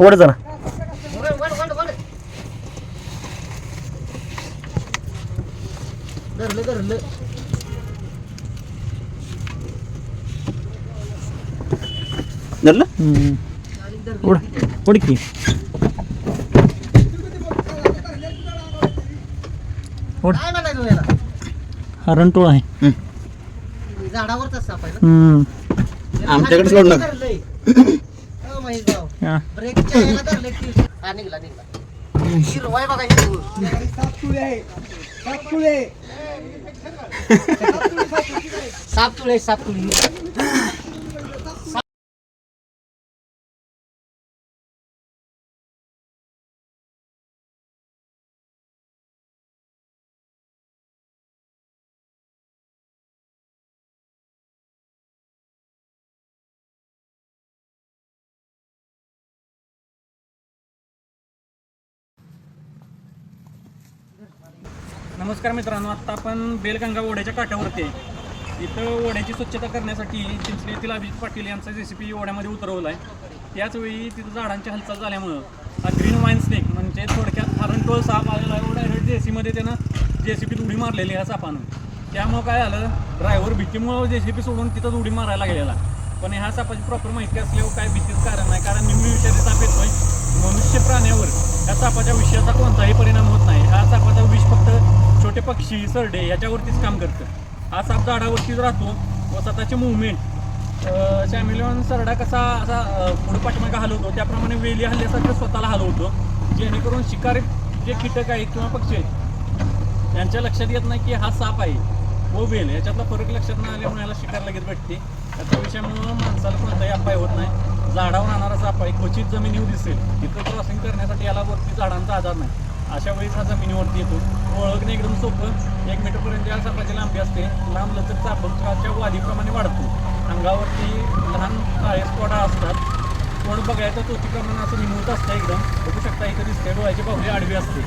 ओढ जरा. धरलं? धरलं धरलं ओढ ओढ की. ओढ. हा आहे. झाडावरच. आमच्याकडे सोड ना. महेश भाऊ हा. ब्रेकच्या ह्याला धरले की हा निघला निघला. हिरवाय बघा हिरवं साप तुळे साप तुळी नमस्कार मित्रांनो आत्ता आपण बेलगंगा ओढ्याच्या काठावरती आहे. इथं ओढ्याची स्वच्छता करण्यासाठी चिंचले येथील अभिजित पाटील यांचा जेसीपी ओढ्यामध्ये उतरवला आहे. त्याचवेळी तिथं झाडांची हालचाल झाल्यामुळं हा ग्रीन वाईन स्नेक म्हणजे थोडक्यात हरणटोळ साप आलेला आहे. डायरेक्ट जेसीमध्ये त्यानं जे सी पीत उडी मारलेली ह्या सापानं. त्यामुळं काय झालं ड्रायव्हर भीतीमुळं जे सी पी सोडून तिथंच उडी मारायला गेलेला पण ह्या सापाची प्रॉपर माहिती असल्यावर काय भीतीच कारण नाही. कारण निम्मी विषयाचे साप येतोय. मनुष्य प्राण्यावर या सापाच्या विषयाचा कोणताही परिणाम होत नाही हा सापाचा विष फक्त छोटे पक्षी सरडे याच्यावरतीच काम करतं. हा साप झाडावरतीच राहतो व स्वतःचे मुवमेंट शॅमिलियन सरडा कसा असा पुढे पाठीमागे हलवतो त्याप्रमाणे वेली हल्ल्यासारखं स्वतःला हलवतो जेणेकरून शिकारी जे कीटक आहेत किंवा पक्षी आहेत त्यांच्या लक्षात येत नाही की हा साप आहे व वेल. याच्यातला फरक लक्षात न आल्यामुळे याला शिकार लगेच भेटते. त्याच्या विषयामुळं माणसाला कोणताही अपाय होत नाही. झाडावर राहणारा साप आहे क्वचित जमिनीवर दिसेल. तिथं क्रॉसिंग करण्यासाठी याला वरती झाडांचा आधार नाही. अशा वेळेस हा जमिनीवरती येतो. ओळखणे एकदम सोपं. एक मीटरपर्यंत या सापाची लांबी असते. लांब लचक चापच्या वादीप्रमाणे वाढतो. अंगावरती लहान काळे स्पॉटा असतात. तोंड बघायचं चोचीप्रमाणे असं निमूत असतं एकदम. बघू शकता इथं दिसते डोळ्याची बाहुली आडवी असते.